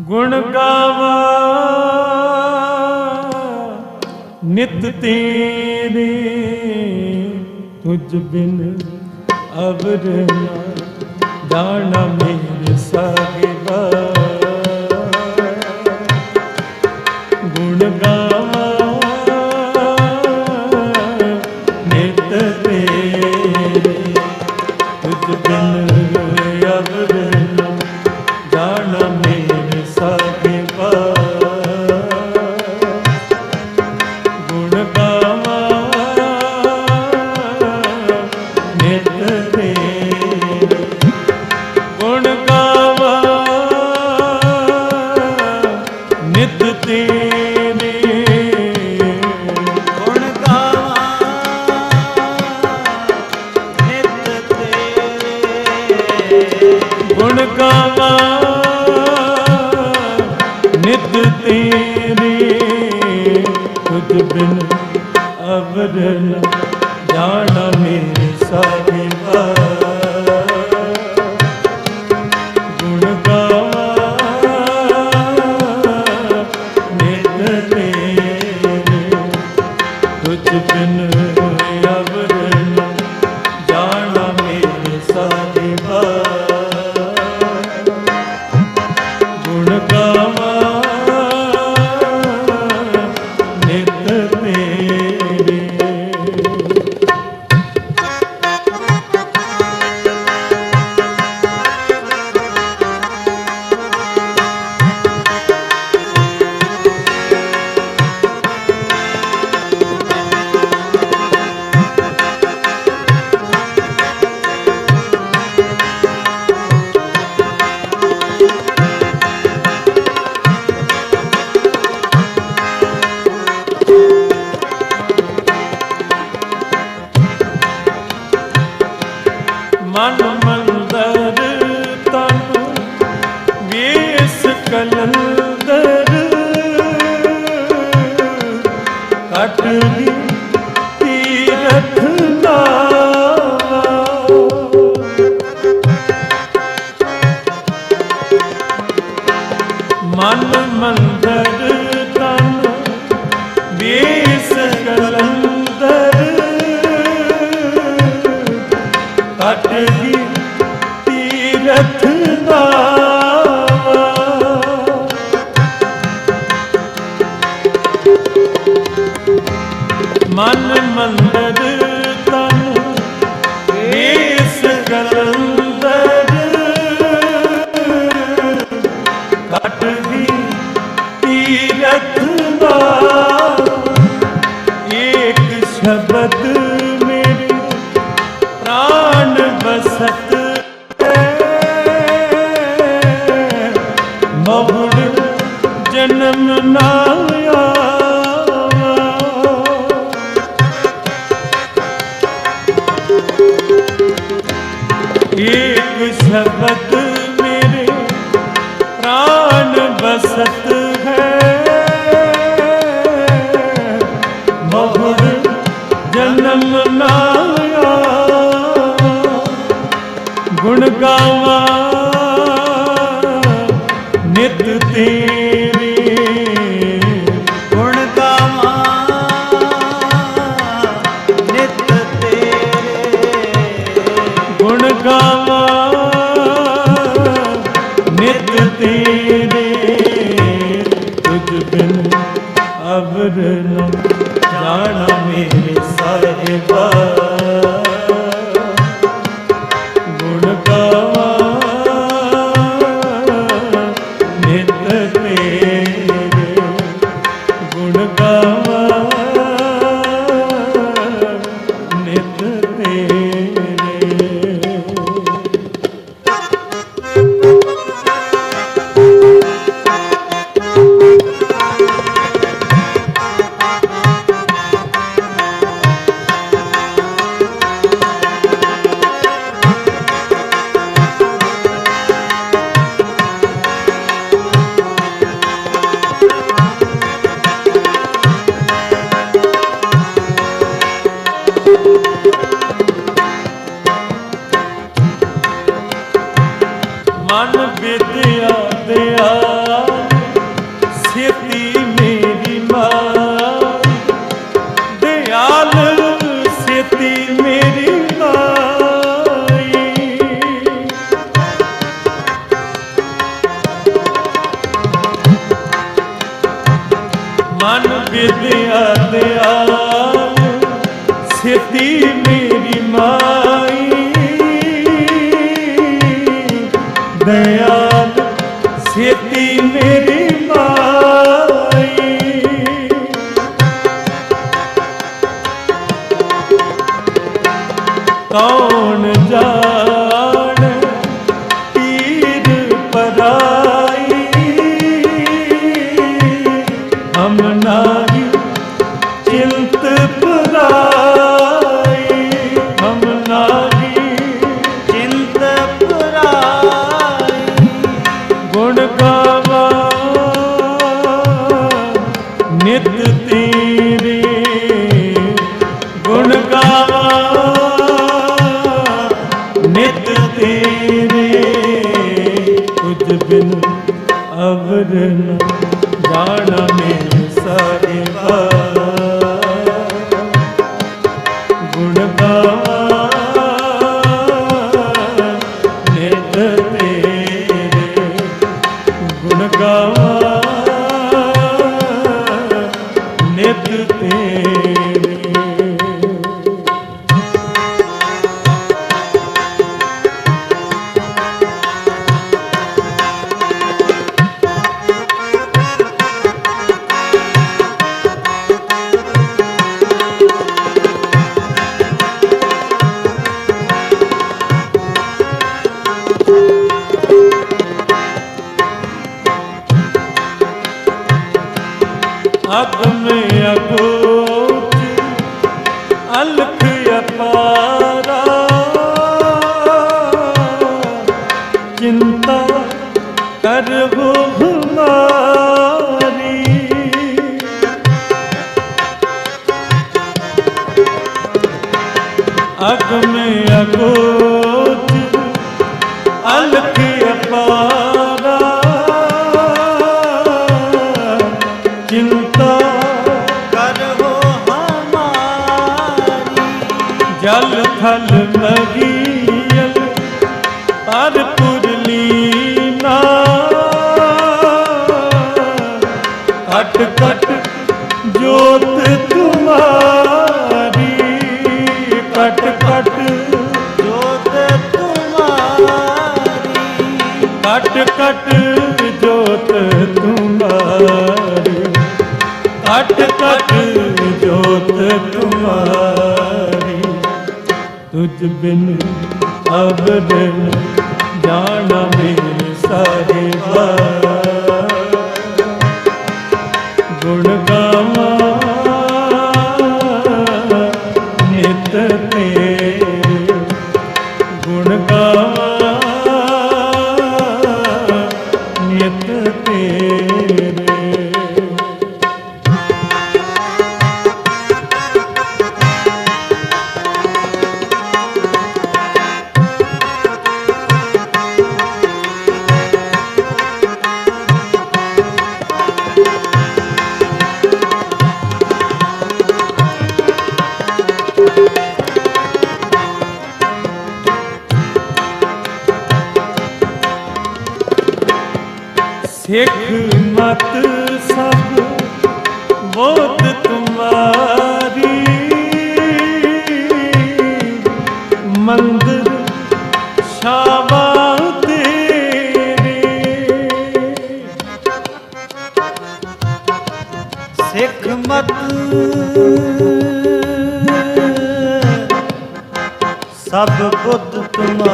ਗੁਣ ਗਾਵਾ। ਨਿਤ ਤੇਰੇ ਤੁਝ ਬਿਨ ਅਵਰ ਨਾ ਜਾਣਾ ਮੇਰੇ ਸਾਗਵਾ। ਗੁਣ ਗਾ ਬਿਨ ਬਹੁੜ ਜਨਮ ਨਾਲ ਚਿੰਤ ਪਰਾਈ ਗੁਣ ਅਲਖ ਕਟ ਕਟ ਜੋਤ ਤੁਮਾਰੀ ਕਟ ਕਟ ਜੋਤ ਤੁਮਾਰੀ ਕਟ ਕਟ ਜੋਤ ਤੁਮਾਰੀ ਕਟ ਕਟ ਜੋਤ ਤੁਮਾਰੀ। ਤੁਝ ਬਿਨ ਅਬਦ ਗੁਣ ਤੁਮਾਰੀ ਮੰਦਰ ਸ਼ਾਬਾ ਤੇਰੇ। ਸਿੱਖ ਮਤ ਸਭ ਬੁੱਧ ਤੁਮਾਰੀ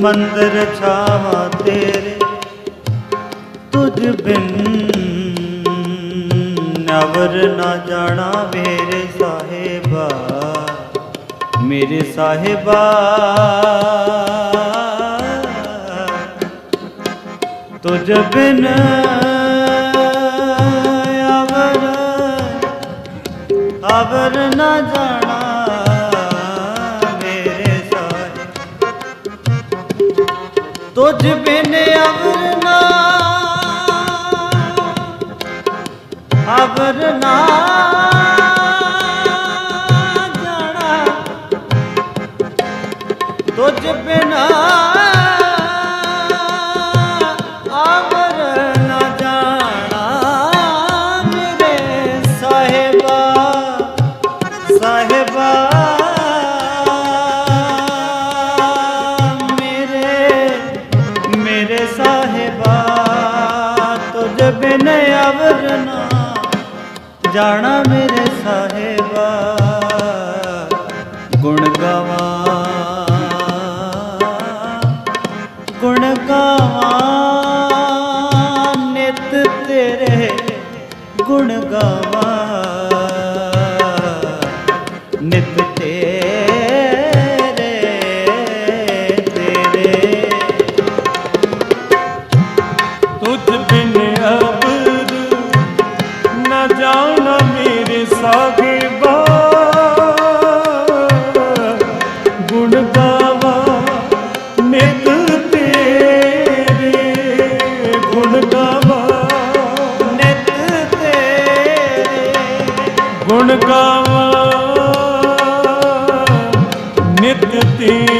ਮੰਦਰ ਛਾਵਾਂ ਤੇਰੇ, ਤੁਝ ਬਿਨ ਨਵਰ ਨਾ ਜਾਣਾ ਮੇਰੇ ਸਾਹਿਬਾ। ਮੇਰੇ ਸਾਹਿਬਾ, ਤੁਝ ਬਿਨ ਅਵਰ ਅਵਰ ਨਾ ਜਾਣਾ ਤੁਝ ਬਿਨ ਅਵਰਨਾ ਅਵਰਨਾ ਤੇਰੇ ਗੁਣ ਗਾਵਾਂ ਨਿਤ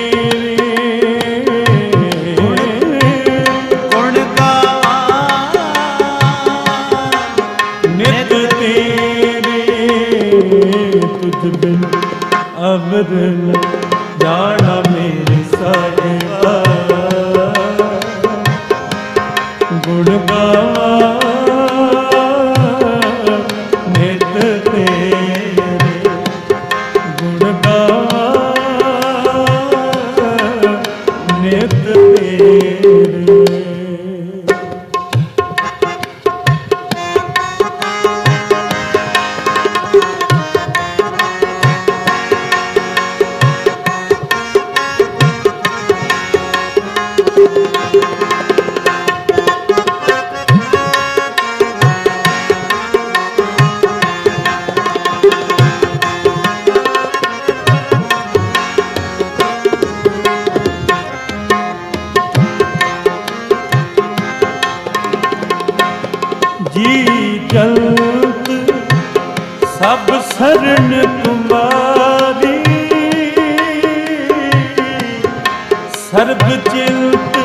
ਸਰਬ ਚਿੰਤ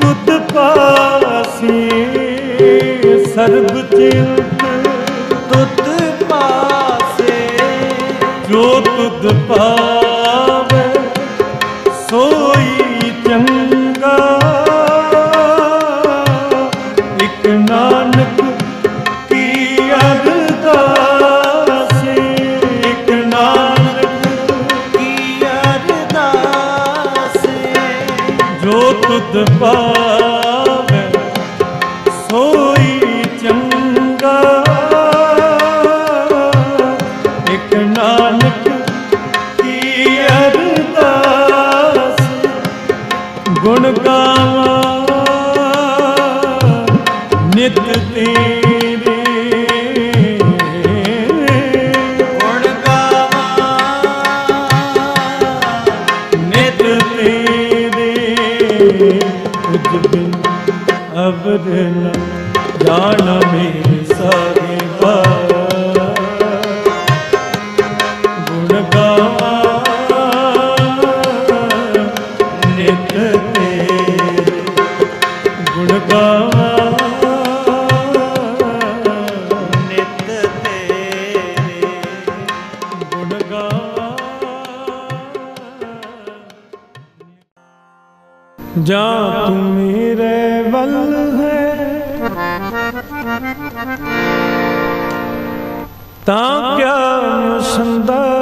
ਤੁਧ ਪਾਸੀ ਸਰਬ ਚਿੰਤ ਤੁਤ ਪਾਸੇ ਜੋ ਤੁਧ ਪਾਵੇ ਪਾਵੇ ਸੋਈ ਚੰਗਾ। ਇਕ ਨਾਨਕ ਕੀ ਅਰਦਾਸ ਗੁਣ ਗੁਣ ਗਾਵਾਂ ਨਿਤ ਤੇਰੇ ਗੁਣ ਗਾਵਾਂ। ਜਾਂ ਤੂੰ ਮੇਰੇ ਵੱਲ ਹੈ। ਤਾਂ ਕਿਆ ਮੁਸੰਦਾ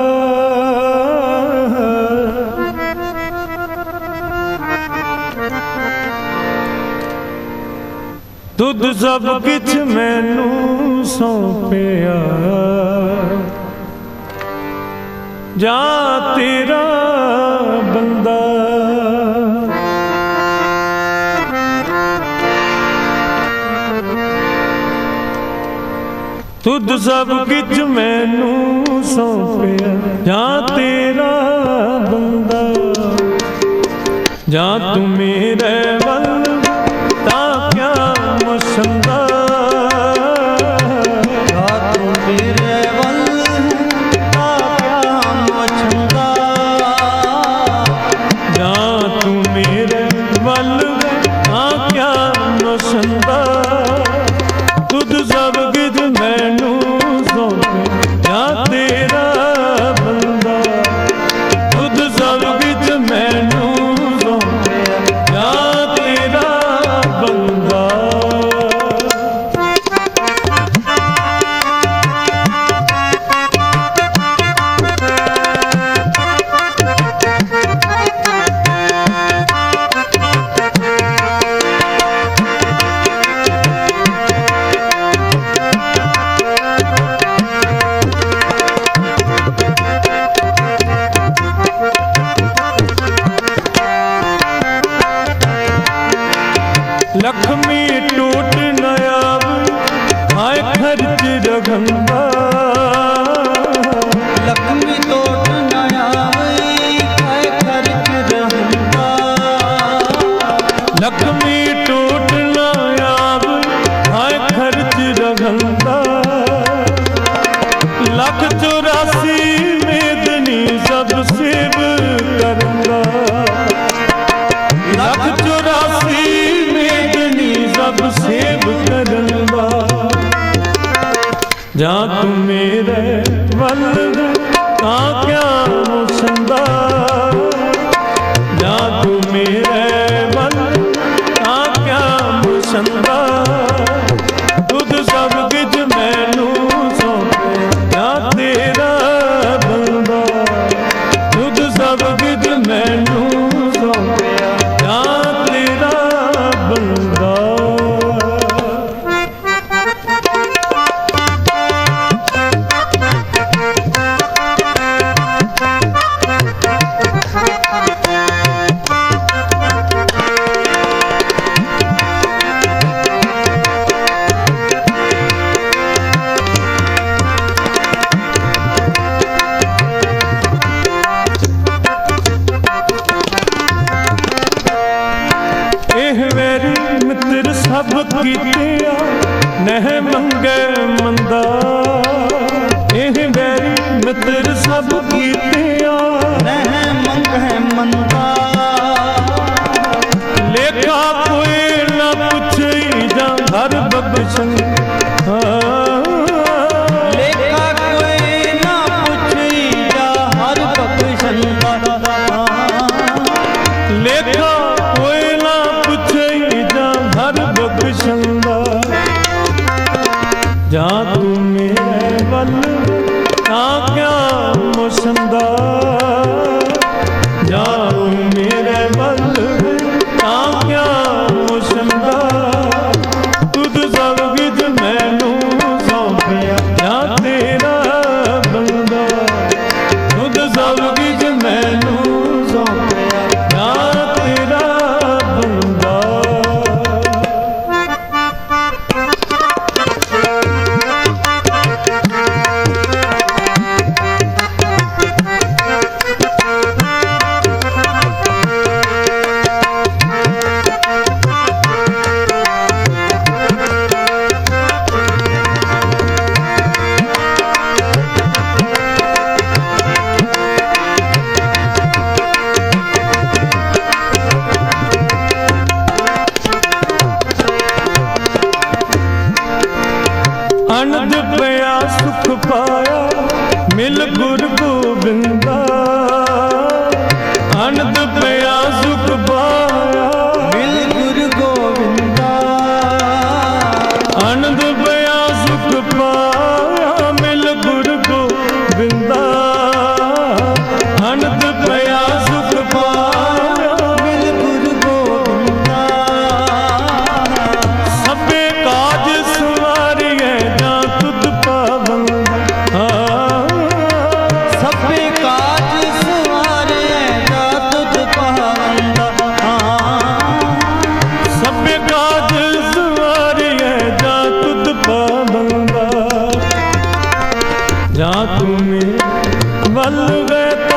ਤੁਧ ਸਭ ਕਿਛ ਮੈਨੂੰ ਸੌਂਪਿਆ। ਜਾਂ ਤੇਰਾ ਬੰਦਾ। ਤੁਧ ਸਭ ਕਿਛ ਮੈਨੂੰ ਸੌਂਪਿਆ। ਜਾਂ ਤੇਰਾ ਬੰਦਾ। ਜਾਂ ਤੂੰ ਮੇਰੇ ਸਭ ਕਿਤ ਮੈਨੂੰ लख में ਤੇਰੇ ਵੱਲ ਤਾਂ 천천히 में आजुक बा ਜਾਂ ਤੂੰ ਮੇਰੇ ਵੱਲ ਗਏ